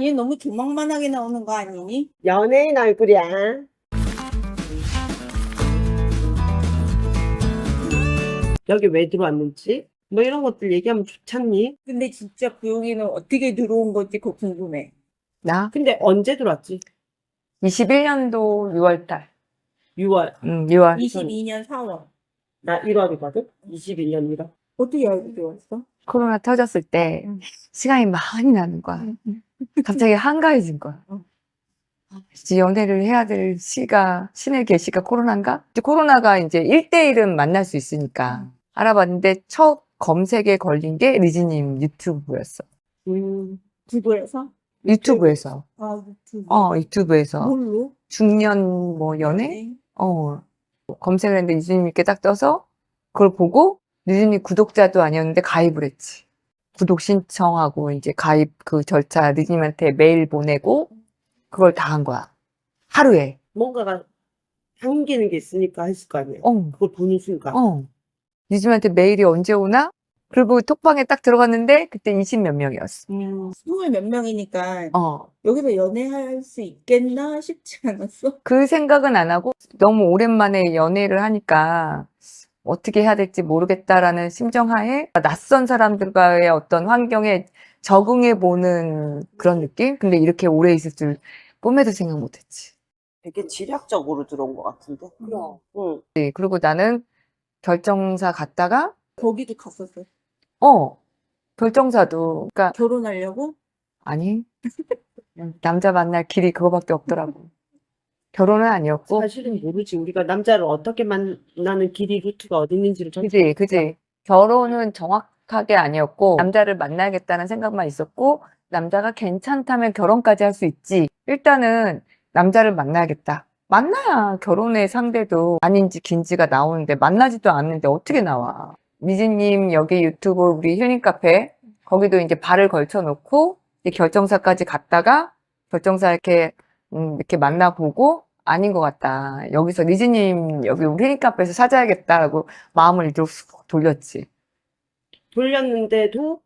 얘 너무 조망만하게 나오는 거 아니니? 연예인 얼굴이야. 여기 왜 들어왔는지 뭐 이런 것들 얘기하면 좋잖니? 근데 진짜 부용이는 어떻게 들어온 건지 그거 궁금해. 나 근데 언제 들어왔지? 21년도 6월달. 6월. 음, 6월. 22년 4월. 나 1월이거든? 21년 1월. 어떻게 알고 들어왔어? 코로나 터졌을 때 음. 시간이 많이 나는 거야. 갑자기 한가해진 거야. 어. 이제 연애를 해야 될 시가, 신의 계시가 코로나인가? 이제 코로나가 이제 1대1은 만날 수 있으니까 알아봤는데 첫 검색에 걸린 게 리지님 유튜브였어. 음, 구글에서? 유튜브에서. 아, 유튜브. 어, 유튜브에서. 뭘로? 중년 뭐 연애? 네. 어. 검색을 했는데 리즈님께 딱 떠서 그걸 보고 리즈님 구독자도 아니었는데 가입을 했지. 구독 신청하고 이제 가입 그 절차 리즈님한테 메일 보내고 그걸 다 한 거야. 하루에. 뭔가가 당기는 게 있으니까 했을 거 아니에요. 어. 그걸 보는 순간. 어. 리즈님한테 메일이 언제 오나? 그리고 톡방에 딱 들어갔는데 그때 20 몇 명이었어. 음, 스물 몇 명이니까 어. 여기서 연애할 수 있겠나 싶지 않았어? 그 생각은 안 하고 너무 오랜만에 연애를 하니까 어떻게 해야 될지 모르겠다라는 심정하에 낯선 사람들과의 어떤 환경에 적응해 보는 그런 느낌? 근데 이렇게 오래 있을 줄 꿈에도 생각 못 했지. 되게 지략적으로 들어온 것 같은데. 그럼. 응. 네, 그리고 나는 결정사 갔다가 거기도 갔었어. 어, 결정사도 그러니까 결혼하려고? 아니 남자 만날 길이 그거밖에 없더라고. 결혼은 아니었고 사실은 모르지. 우리가 남자를 어떻게 만나는 길이 루트가 어디 있는지를 전 그지, 그지. 결혼은 정확하게 아니었고, 남자를 만나야겠다는 생각만 있었고, 남자가 괜찮다면 결혼까지 할 수 있지. 일단은 남자를 만나야겠다. 만나야 결혼의 상대도 아닌지 긴지가 나오는데, 만나지도 않는데 어떻게 나와. 미즈님 여기 유튜브 우리 힐링 카페, 거기도 이제 발을 걸쳐 놓고, 이제 결정사까지 갔다가, 결정사 이렇게, 음, 이렇게 만나보고, 아닌 것 같다. 여기서 리즈님 여기 우리 힐링 카페에서 찾아야겠다라고 마음을 쑥 돌렸지. 돌렸는데도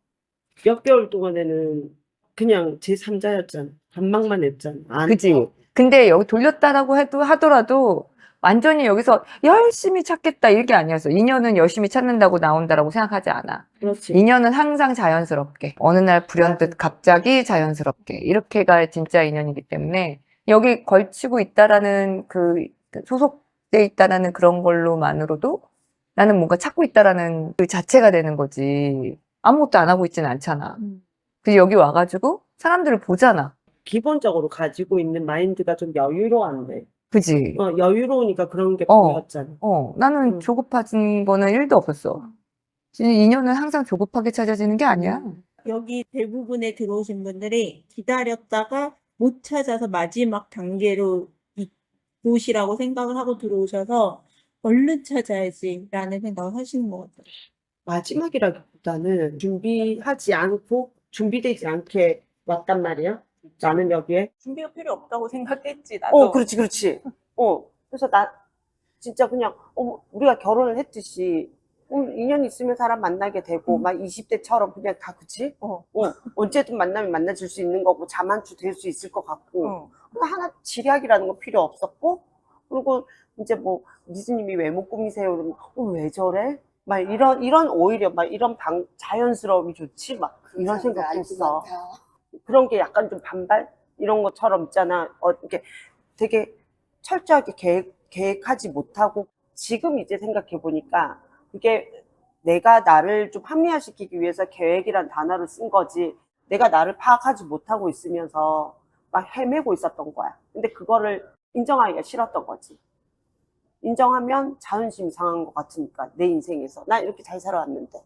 몇 개월 동안에는 그냥 제 3자였잖아. 반박만 했잖아. 안 그지? 근데 여기 돌렸다라고 해도 하더라도 완전히 여기서 열심히 찾겠다 이게 아니었어. 인연은 열심히 찾는다고 나온다라고 생각하지 않아. 그렇지. 인연은 항상 자연스럽게 어느 날 불현듯 갑자기 자연스럽게 이렇게가 진짜 인연이기 때문에 여기 걸치고 있다라는 그 소속돼 있다라는 그런 걸로만으로도 나는 뭔가 찾고 있다라는 그 자체가 되는 거지. 아무것도 안 하고 있지는 않잖아. 그래서 여기 와가지고 사람들을 보잖아. 기본적으로 가지고 있는 마인드가 좀 여유로웠네. 그지? 어, 여유로우니까 그런 게 어. 보였잖아. 어, 나는 음. 조급해진 거는 1도 없었어. 진짜 인연은 항상 조급하게 찾아지는 게 아니야. 여기 대부분에 들어오신 분들이 기다렸다가 못 찾아서 마지막 단계로 이 곳이라고 생각을 하고 들어오셔서 얼른 찾아야지라는 생각을 하시는 것 같아요. 마지막이라기보다는 준비하지 않고 준비되지 않게 왔단 말이야. 나는 여기에. 준비가 필요 없다고 생각했지, 나도. 어, 그렇지, 그렇지. 어, 그래서 나 진짜 그냥 어, 우리가 결혼을 했듯이 어, 인연 있으면 사람 만나게 되고 음. 막 20대처럼 그냥 다 그치? 어. 어, 언제든 만나면 만나줄 수 있는 거고 자만추 될 수 있을 것 같고 어. 근데 하나 지략이라는 거 필요 없었고 그리고 이제 뭐 미즈님이 외모 꾸미세요 그러면 어, 왜 저래? 막 이런 이런 오히려 막 이런 방, 자연스러움이 좋지 막 이런 생각도 했어. 그런 게 약간 좀 반발 이런 것처럼 있잖아. 어, 이렇게 되게 철저하게 계획, 계획하지 못하고 지금 이제 생각해 보니까 그게 내가 나를 좀 합리화시키기 위해서 계획이란 단어를 쓴 거지. 내가 나를 파악하지 못하고 있으면서 막 헤매고 있었던 거야. 근데 그거를 인정하기가 싫었던 거지. 인정하면 자존심이 상한 것 같으니까 내 인생에서 나 이렇게 잘 살아왔는데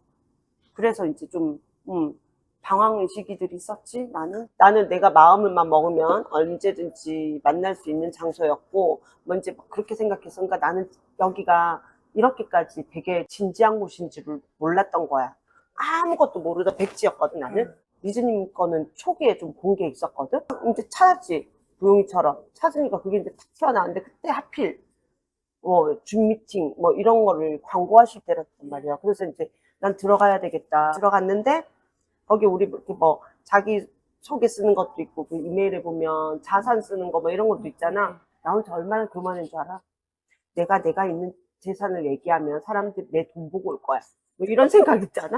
그래서 이제 좀 음, 방황의 시기들이 있었지 나는 나는 내가 마음을만 먹으면 언제든지 만날 수 있는 장소였고 뭔지 막 그렇게 생각해서 그러니까 나는 여기가 이렇게까지 되게 진지한 곳인 줄을 몰랐던 거야 아무것도 모르다 백지였거든 나는 리즈님 거는 초기에 좀 본 게 있었거든 이제 찾았지 부용이처럼 찾으니까 그게 이제 탁 튀어나왔는데 그때 하필 뭐, 줌 미팅, 뭐, 이런 거를 광고하실 때였단 말이야. 그래서 이제 난 들어가야 되겠다. 들어갔는데, 거기 우리 이렇게 뭐, 자기 속에 쓰는 것도 있고 그 이메일에 보면 자산 쓰는 거 뭐 이런 것도 있잖아. 나 혼자 얼마나 교만한 줄 알아? 내가 내가 있는 재산을 얘기하면 사람들이 내 돈 보고 올 거야. 뭐 이런 생각 있잖아.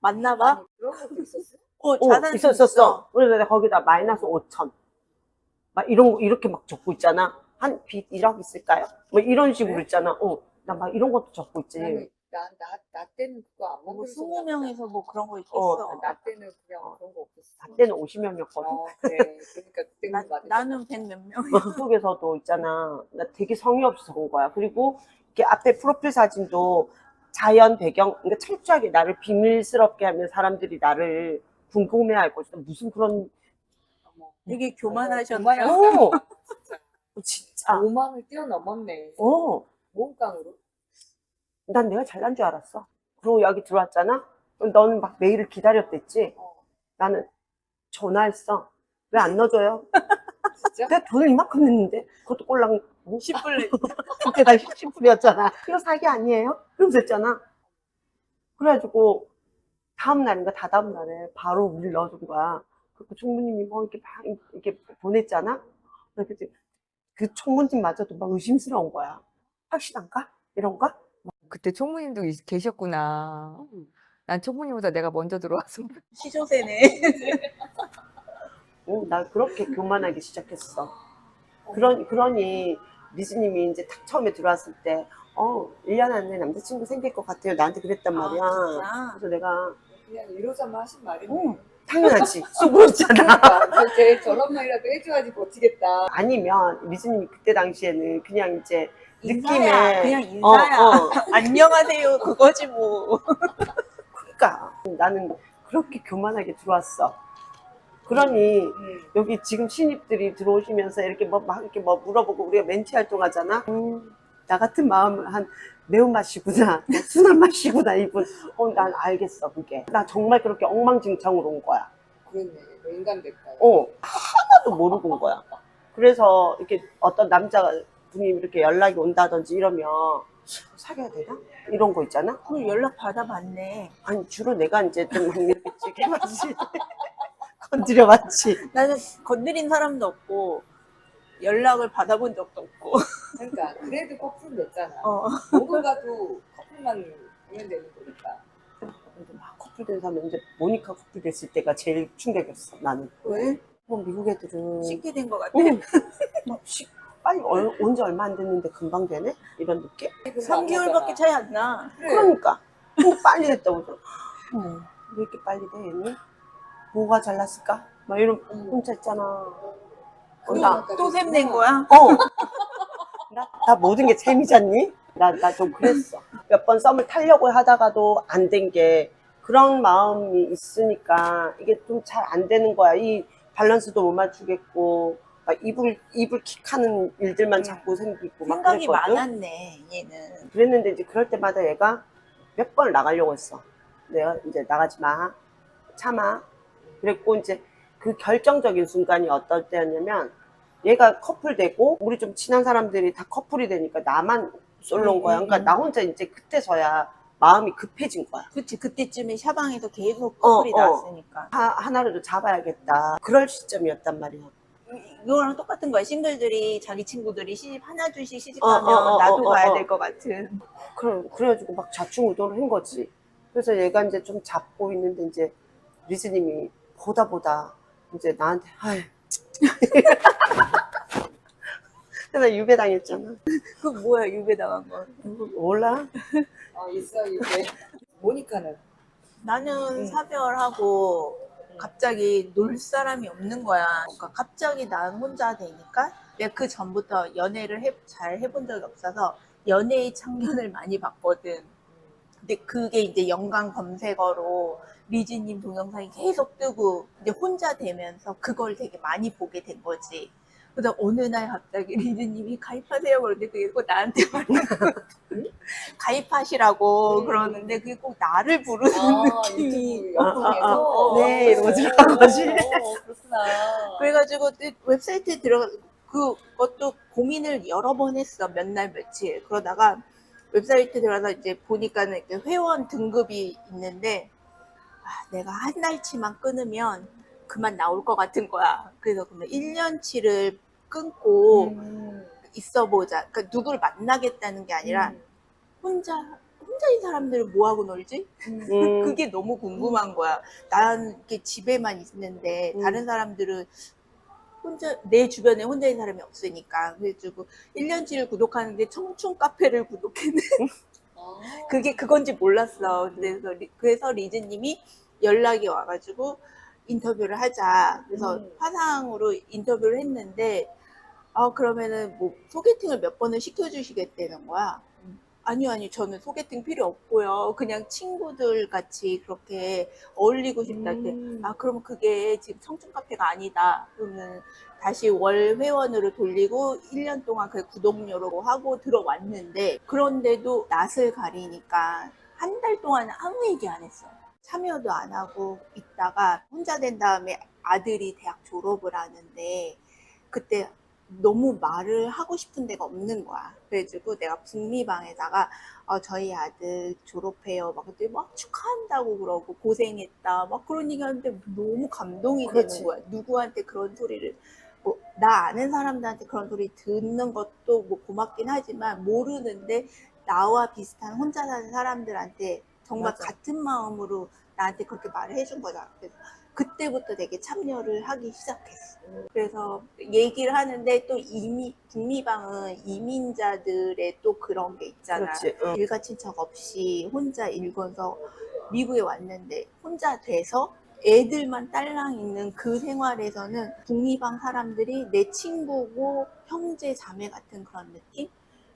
맞나 봐. 그런 것도 있었어? 어, 어, 자산 있었었어. 그래서 내가 거기다 마이너스 5천. 막 이런 거 이렇게 막 적고 있잖아. 한 빚 1억 있을까요? 뭐 이런 식으로 있잖아. 어, 나 막 이런 것도 적고 있지. 나는 나, 나, 나 때는 그거 안뭐 만들어서 20명에서 뭐 그런 거 있겠어. 어, 나 때는 그냥 그런 거 없었어. 나 때는 50명이었거든. 어, 그래. 그러니까 그때는 나, 맞아. 나는 백몇 명. 속에서도 있잖아. 나 되게 성의 없이 적은 거야. 그리고 이렇게 앞에 프로필 사진도 자연 배경, 그러니까 철저하게 나를 비밀스럽게 하면 사람들이 나를 궁금해할 것이다. 무슨 그런. 되게 교만하셨네요. 교만하셨다. 어, 진짜. 오만을 뛰어넘었네. 어, 몸깡으로. 난 내가 잘난 줄 알았어. 그리고 여기 들어왔잖아. 그럼 너는 막 메일을 기다렸댔지. 어. 나는 전화했어. 왜 안 넣어줘요? 진짜? 내가 돈을 이만큼 냈는데 그것도 꼴랑 10불 그때 나 10불이었잖아. 이거 사기 아니에요? 이러면서 했잖아. 그래가지고 다음 날인가 다다음 날에 바로 우리를 넣어준 거야. 그 총무님이 뭐 이렇게 막 이렇게 보냈잖아. 그래서 그 총무님마저도 막 의심스러운 거야. 확실한가? 이런가? 그때 총무님도 이- 계셨구나. 난 총무님보다 내가 먼저 들어와서. 시조세네. 어, 나 그렇게 교만하기 시작했어. 그런, 그러니, 미즈님이 이제 딱 처음에 들어왔을 때, 어, 1년 안에 남자친구 생길 것 같아요. 나한테 그랬단 말이야. 아, 그래서 내가, 그냥 이러자마 하신 말이네. 어, 당연하지. 수고했잖아. 그러니까 제 저런 말이라도 해줘야지 버티겠다. 아니면, 미즈님이 그때 당시에는 그냥 이제, 인사야. 느낌에- 그냥 어, 인사야. 어. 안녕하세요. 그거지 뭐. 그니까. 나는 그렇게 교만하게 들어왔어. 그러니, 음. 여기 지금 신입들이 들어오시면서 이렇게 뭐, 막 이렇게 뭐 물어보고 우리가 멘트 활동하잖아. 음, 나 같은 마음을 한 매운맛이구나. 순한 맛이구나, 이분. 어, 난 알겠어, 그게. 나 정말 그렇게 엉망진창으로 온 거야. 그렇네. 뭐 인간 될까? 어, 하나도 모르고 온 거야. 그래서 이렇게 어떤 남자 분이 이렇게 연락이 온다든지 이러면 사귀어야 되나? 이런 거 있잖아. 그럼 연락 받아봤네. 아니, 주로 내가 이제 좀 이렇게 찌개맞지. 건드려봤지. 나는 건드린 사람도 없고 연락을 받아본 적도 없고. 그러니까 그래도 커플 됐잖아. 어. 모두 가도 커플만 보면 되는 거니까. 근데 막 커플 된 사람은 이제 모니카 커플 됐을 때가 제일 충격이었어 나는 왜? 뭐 미국 애들은 쉽게 된 것 같아. 응. 막 시- 빨리 온지 얼마 안 됐는데 금방 되네 이런 느낌 3개월밖에 차이 안 나. 그래. 그러니까 뭐 빨리 됐다고. 어머 왜 이렇게 빨리 돼 얘는 뭐가 잘났을까 막 이런 혼자 있잖아 어, 나, 또 샘낸 거야? 어. 나, 나 모든 게 재미잖니? 나, 나 좀 그랬어. 몇 번 썸을 타려고 하다가도 안 된 게 그런 마음이 있으니까 이게 좀 잘 안 되는 거야. 이 밸런스도 못 맞추겠고, 막 입을, 입을 킥하는 일들만 자꾸 생기고 막 생각이 그랬거든. 많았네, 얘는. 그랬는데 이제 그럴 때마다 얘가 몇 번을 나가려고 했어. 내가 이제 나가지 마. 참아. 그랬고 이제 그 결정적인 순간이 어떨 때였냐면 얘가 커플 되고 우리 좀 친한 사람들이 다 커플이 되니까 나만 솔로인 거야. 그러니까 음, 음. 나 혼자 이제 그때서야 마음이 급해진 거야. 그치, 그때쯤에 샤방에서 계속 어, 커플이 어. 나왔으니까. 하, 하나라도 잡아야겠다. 그럴 시점이었단 말이야. 이거랑 똑같은 거야. 싱글들이 자기 친구들이 시집 하나 둘씩 어, 시집하면 어, 어, 나도 어, 가야 어. 될 것 같은. 그래, 그래가지고 막 좌충우돌을 한 거지. 그래서 얘가 이제 좀 잡고 있는데 이제 리즈님이 보다 보다 이제 나한테 아휴 그래서 유배 당했잖아. 그 뭐야, 유배당한 거. 몰라? 어, 있어 이게. 모니카는 나는 음. 사별하고 갑자기 놀 사람이 없는 거야. 그러니까 갑자기 난 혼자 되니까 내가 그 전부터 연애를 해- 잘 해본 적이 없어서 연애의 참견을 많이 봤거든. 근데 그게 이제 연관 검색어로 리즈님 동영상이 계속 뜨고 이제 혼자 되면서 그걸 되게 많이 보게 된 거지. 그래서 어느 날 갑자기 리즈님이 가입하세요 그러는데 그게 꼭 나한테 말하는 가입하시라고 음. 그러는데 그게 꼭 나를 부르는 아, 느낌이 아, 아, 아. 네, 이러고 들어간 거지. 어, 그렇구나. 그래가지고 그 웹사이트에 들어가 그것도 고민을 여러 번 했어 몇 날 며칠 그러다가 웹사이트 들어가서 이제 보니까는 이렇게 회원 등급이 있는데 아, 내가 한 달치만 끊으면 그만 나올 것 같은 거야. 그래서 그러면 1년치를 끊고 음. 있어 보자. 그러니까 누구를 만나겠다는 게 아니라 혼자 혼자인 사람들은 뭐 하고 놀지? 음. 그게 너무 궁금한 거야. 난 이렇게 집에만 있는데 음. 다른 사람들은 혼자 내 주변에 혼자인 사람이 없으니까 그래가지고 1년치를 구독하는데 청춘 카페를 구독했네. 그게 그건지 몰랐어. 그래서 리- 그래서 리즈님이 연락이 와가지고 인터뷰를 하자. 그래서 음. 화상으로 인터뷰를 했는데 아 그러면은 뭐 소개팅을 몇 번을 시켜주시겠다는 거야. 아니요, 아니요. 저는 소개팅 필요 없고요. 그냥 친구들 같이 그렇게 어울리고 싶다. 음. 아, 그럼 그게 지금 청춘 카페가 아니다. 그러면 다시 월 회원으로 돌리고 1년 동안 그 구독료로 하고 들어왔는데, 그런데도 낯을 가리니까 한 달 동안 아무 얘기 안 했어. 참여도 안 하고 있다가 혼자 된 다음에 아들이 대학 졸업을 하는데, 그때 너무 말을 하고 싶은 데가 없는 거야. 그래가지고 내가 북미방에다가 어, 저희 아들 졸업해요. 막 그때 막 축하한다고 그러고 고생했다. 막 그런 얘기 하는데 너무 감동이 그렇지. 되는 거야. 누구한테 그런 소리를 뭐 나 아는 사람들한테 그런 소리 듣는 것도 뭐 고맙긴 하지만 모르는데 나와 비슷한 혼자 사는 사람들한테 정말 맞아. 같은 마음으로 나한테 그렇게 말을 해준 거잖아. 그래서 그때부터 되게 참여를 하기 시작했어. 그래서 얘기를 하는데 또 이미 북미방은 이민자들의 또 그런 게 있잖아. 응. 일가 친척 없이 혼자 읽어서 미국에 왔는데 혼자 돼서 애들만 딸랑 있는 그 생활에서는 북미방 사람들이 내 친구고 형제 자매 같은 그런 느낌?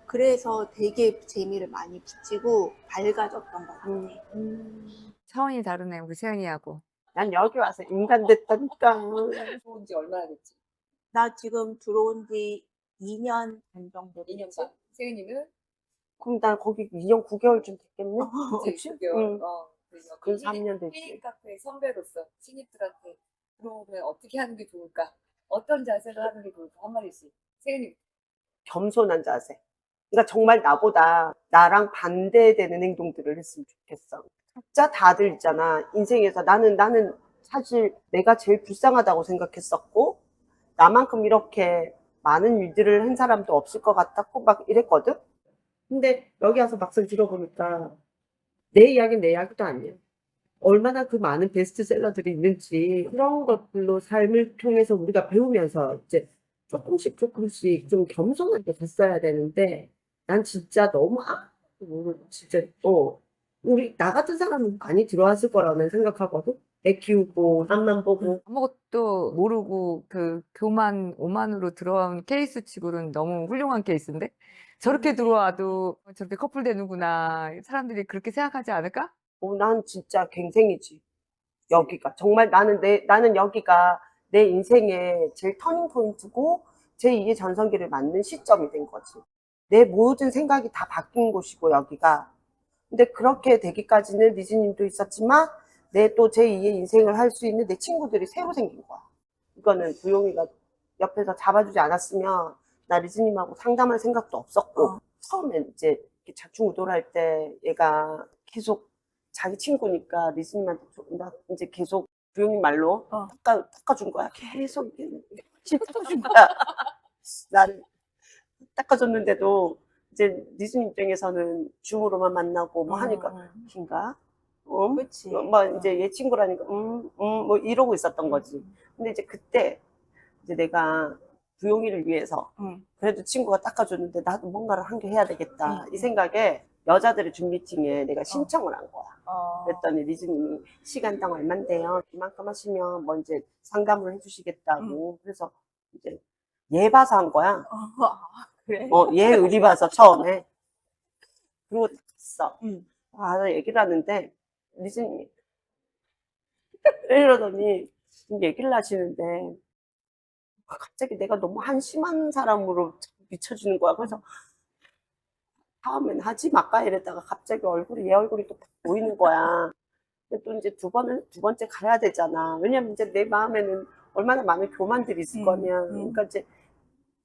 그래서 되게 재미를 많이 붙이고 밝아졌던 것 같아. 음. 차원이 다르네 우리 세연이하고. 난 여기 와서 인간 됐다니까. 좋은 지 얼마나 됐지? 나 지금 들어온 지 2년 반 정도 됐지? 2년 반. 세연이는 그럼 난 거기 2년 9개월쯤 됐겠네? 그치? 6개월. 응. 어, 그래서 그 3년 피닉 됐지. 카페 선배로서 신입들한테 들어오면 어떻게 하는 게 좋을까? 어떤 자세를 하는 게 좋을까? 한 마디씩. 세연이 겸손한 자세. 그러니까 정말 나보다 나랑 반대되는 행동들을 했으면 좋겠어. 진짜 다들 있잖아. 인생에서 나는, 나는 사실 내가 제일 불쌍하다고 생각했었고, 나만큼 이렇게 많은 일들을 한 사람도 없을 것 같았고, 막 이랬거든? 근데 여기 와서 막상 들어보니까 내 이야기는 내 이야기도 아니야. 얼마나 그 많은 베스트셀러들이 있는지 그런 것들로 삶을 통해서 우리가 배우면서 이제 조금씩 조금씩 좀 겸손하게 됐어야 되는데 난 진짜 너무 아무것도 모르고 진짜 어 우리 나 같은 사람은 많이 들어왔을 거라는 생각하거든. 애 키우고 앞만 보고 아무것도 모르고 그 교만 오만으로 들어온 케이스 치고는 너무 훌륭한 케이스인데 저렇게 들어와도 저렇게 커플 되는구나 사람들이 그렇게 생각하지 않을까? 어, 난 진짜 갱생이지. 여기가. 정말 나는 내, 나는 여기가 내 인생의 제일 터닝 포인트고, 제2의 전성기를 맞는 시점이 된 거지. 내 모든 생각이 다 바뀐 곳이고, 여기가. 근데 그렇게 되기까지는 리즈님도 있었지만, 내 또 제2의 인생을 할 수 있는 내 친구들이 새로 생긴 거야. 이거는 부용이가 옆에서 잡아주지 않았으면, 나 리즈님하고 상담할 생각도 없었고, 어. 처음엔 이제 자충우돌 할 때 얘가 계속 자기 친구니까 리즈님한테 좀- 나 이제 계속 부용님 말로 어. 닦아, 닦아준 거야. 계속 이렇게 닦아준 거야. 나를 닦아줬는데도 이제 리즈님 입장에서는 줌으로만 만나고 뭐 하니까 긴가? 음? 그치. 뭐 이제 얘 친구라니까 음, 음, 뭐 이러고 있었던 거지. 근데 이제 그때 이제 내가 부용이를 위해서 응. 그래도 친구가 닦아줬는데 나도 뭔가를 한개 해야 되겠다. 응. 이 생각에 여자들의 줌 미팅에 내가 신청을 한 거야. 어. 그랬더니 리즈님이 시간당 얼만데요? 이만큼 하시면 뭐 이제 상담을 해주시겠다고. 그래서 이제 얘 봐서 한 거야. 어, 아, 그래? 어, 얘 의리 봐서 처음에. 그리고. 응. 아, 나 얘기를 하는데 리즈님이 이러더니 얘기를 하시는데 갑자기 내가 너무 한심한 사람으로 비춰지는 거야. 그래서 다음엔 하지 말까 이랬다가 갑자기 얼굴이 얘 얼굴이 또 보이는 거야. 근데 또 이제 두 번을 두 번째 가야 되잖아. 왜냐면 이제 내 마음에는 얼마나 많은 교만들이 있을 음, 거냐. 음. 그러니까 이제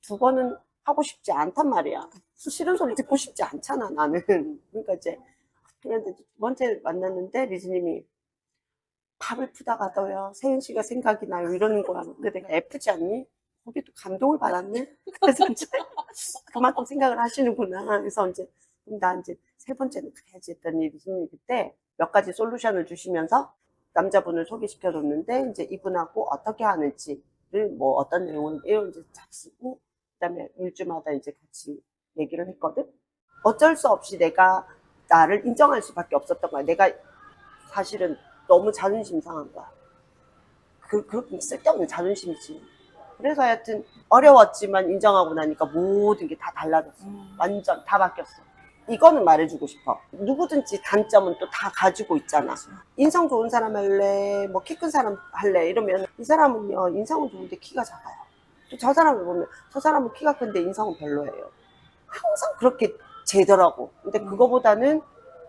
두 번은 하고 싶지 않단 말이야. 싫은 소리 듣고 싶지 않잖아 나는. 그러니까 이제 그런데 두 번째 만났는데 리즈님이 밥을 푸다가 너요 세윤 씨가 생각이 나요 이러는 거야. 근데 내가 F지 않니? 거기도 감동을 받았네. 그래서 이제 그만큼 생각을 하시는구나. 그래서 이제 나 이제 세 번째는 그래야지 했더니 리즈님 그때 몇 가지 솔루션을 주시면서 남자분을 소개시켜 줬는데 이제 이분하고 어떻게 하는지를 뭐 어떤 내용을 이제 잘 쓰고 그다음에 일주마다 이제 같이 얘기를 했거든. 어쩔 수 없이 내가 나를 인정할 수밖에 없었던 거야. 내가 사실은 너무 자존심 상한 거야. 그, 그렇게 쓸데없는 자존심이지. 그래서 하여튼 어려웠지만 인정하고 나니까 모든 게 다 달라졌어. 완전 다 바뀌었어. 이거는 말해주고 싶어. 누구든지 단점은 또 다 가지고 있잖아. 인성 좋은 사람 할래, 뭐 키 큰 사람 할래 이러면 이 사람은요 인성은 좋은데 키가 작아요. 또 저 사람을 보면 저 사람은 키가 큰데 인성은 별로예요. 항상 그렇게 재더라고. 근데 음. 그거보다는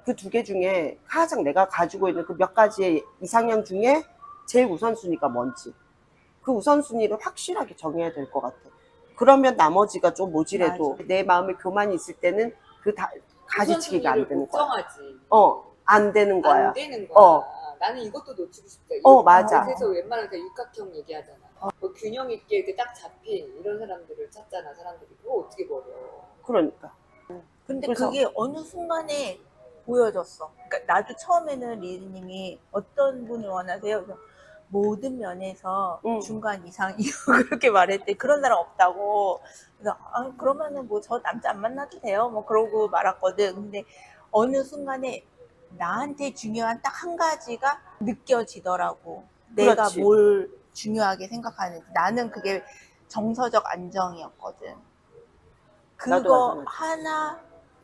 그 두 개 중에 가장 내가 가지고 있는 그 몇 가지의 이상형 중에 제일 우선순위가 뭔지 그 우선순위를 확실하게 정해야 될 것 같아. 그러면 나머지가 좀 모질해도 내 마음에 교만이 있을 때는 그 다, 가지치기가 안 되는 거야. 걱정하지. 어, 안 되는 거야. 안 되는 거야. 어. 나는 이것도 놓치고 싶다. 어, 맞아. 그래서 웬만하면 다 육각형 얘기하잖아. 뭐 균형 있게 이렇게 딱 잡힌 이런 사람들을 찾잖아, 사람들이. 그거 어떻게 버려? 그러니까. 근데 그래서- 그게 어느 순간에 보여졌어. 그러니까 나도 처음에는 리즈님이 어떤 분을 원하세요? 그래서 모든 면에서 응. 중간 이상이요 그렇게 말했대. 그런 사람 없다고. 그래서 아, 그러면은 뭐 저 남자 안 만나도 돼요. 뭐 그러고 말았거든. 근데 어느 순간에 나한테 중요한 딱 한 가지가 느껴지더라고. 내가 그렇지. 뭘 중요하게 생각하는지. 나는 그게 정서적 안정이었거든. 그거. 하나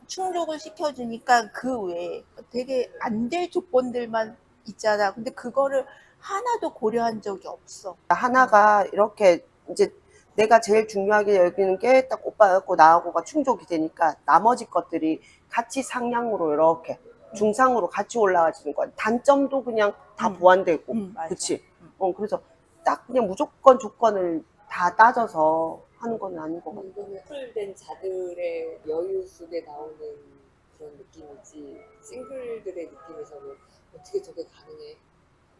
충족을 시켜주니까 그 외에 되게 안 될 조건들만 있잖아. 근데 그거를 하나도 고려한 적이 없어. 하나가 이렇게 이제 내가 제일 중요하게 여기는 게 딱 오빠였고 나하고가 충족이 되니까 나머지 것들이 같이 상향으로 이렇게 중상으로 같이 올라가지는 거야. 단점도 그냥 다 음. 보완되고. 응, 맞아. 그치? 어, 그래서 딱 그냥 무조건 조건을 다 따져서 하는 건 아닌 것 같아. 이거는 풀된 자들의 여유 속에 나오는 그런 느낌이지, 싱글들의 느낌에서는 어떻게 저게 가능해?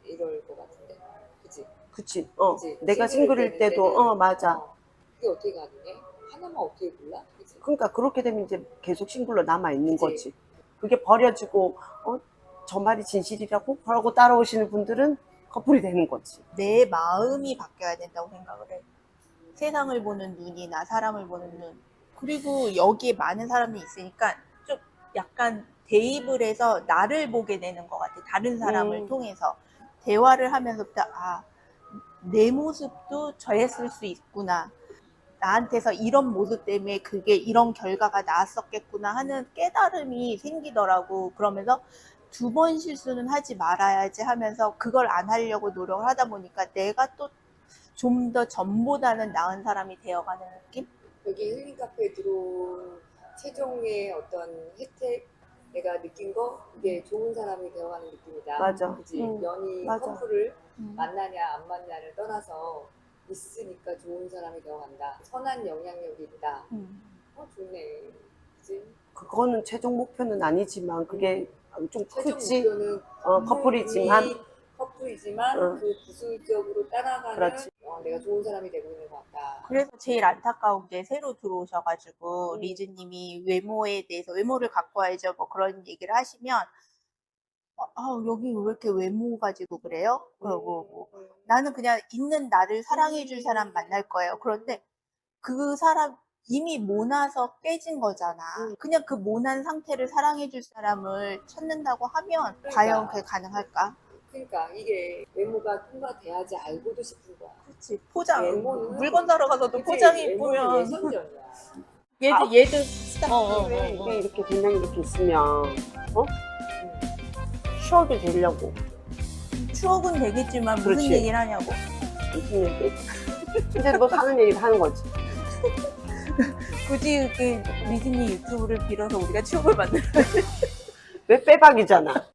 이럴 것 같은데. 그치? 그치? 어. 그치? 내가 싱글일 때도, 때는 어, 맞아. 어, 그게 어떻게 가능해? 하나만 어떻게 골라? 그치? 그러니까 그렇게 되면 이제 계속 싱글로 남아 있는 그치. 거지. 그게 버려지고, 어, 저 말이 진실이라고? 그러고 따라오시는 분들은 커플이 되는 거지. 내 마음이 바뀌어야 된다고 생각을 해. 세상을 보는 눈이나 사람을 보는 눈. 그리고 여기에 많은 사람이 있으니까 좀 약간 대입을 해서 나를 보게 되는 것 같아. 다른 사람을 음. 통해서. 대화를 하면서부터, 아, 내 모습도 저랬을 수 있구나. 나한테서 이런 모습 때문에 그게 이런 결과가 나왔었겠구나 하는 깨달음이 생기더라고. 그러면서 두 번 실수는 하지 말아야지 하면서 그걸 안 하려고 노력을 하다 보니까 내가 또 좀 더 전보다는 나은 사람이 되어가는 느낌? 여기 힐링 카페에 들어온 최종의 어떤 혜택 내가 느낀 거 이게 좋은 사람이 되어가는 느낌이다. 맞아. 그지? 응, 연이 맞아. 커플을 만나냐 안 만나냐를 떠나서 있으니까 좋은 사람이 되어간다. 선한 영향력이 있다. 음. 어 좋네. 그지? 그거는 최종 목표는 아니지만 그게 좀 최종 크지. 목표는 어, 커플이지만 커플이지만 응. 그 부수적으로 따라가는 그렇지. 어, 내가 좋은 사람이 되고 있는 것 같다. 그래서 제일 안타까운 게 새로 들어오셔가지고 음. 리즈님이 외모에 대해서 외모를 갖고 와야죠 뭐 그런 얘기를 하시면 아, 아, 여기 왜 이렇게 외모 가지고 그래요? 그러고 뭐 음. 나는 그냥 있는 나를 사랑해줄 사람 만날 거예요. 그런데 그 사람 이미 모나서 깨진 거잖아. 음. 그냥 그 모난 상태를 사랑해줄 사람을 찾는다고 하면 그러니까. 과연 그게 가능할까? 그러니까 이게 외모가 통과돼야지 알고도 싶은 거야. 그렇지 포장 외모는 물건 사러 가서도 그치? 포장이 외모는 이쁘면 예선전이야. 얘도 아. 얘도 스타. 어, 어, 왜 이게 이렇게 두 명이 이렇게 있으면 어? 추억이 되려고 추억은 되겠지만 무슨 그렇지. 얘기를 하냐고. 무슨 얘기? 이제 뭐 사는 얘기를 하는 거지. 굳이 그 리즈니 유튜브를 빌어서 우리가 추억을 만들. 왜 빼박이잖아.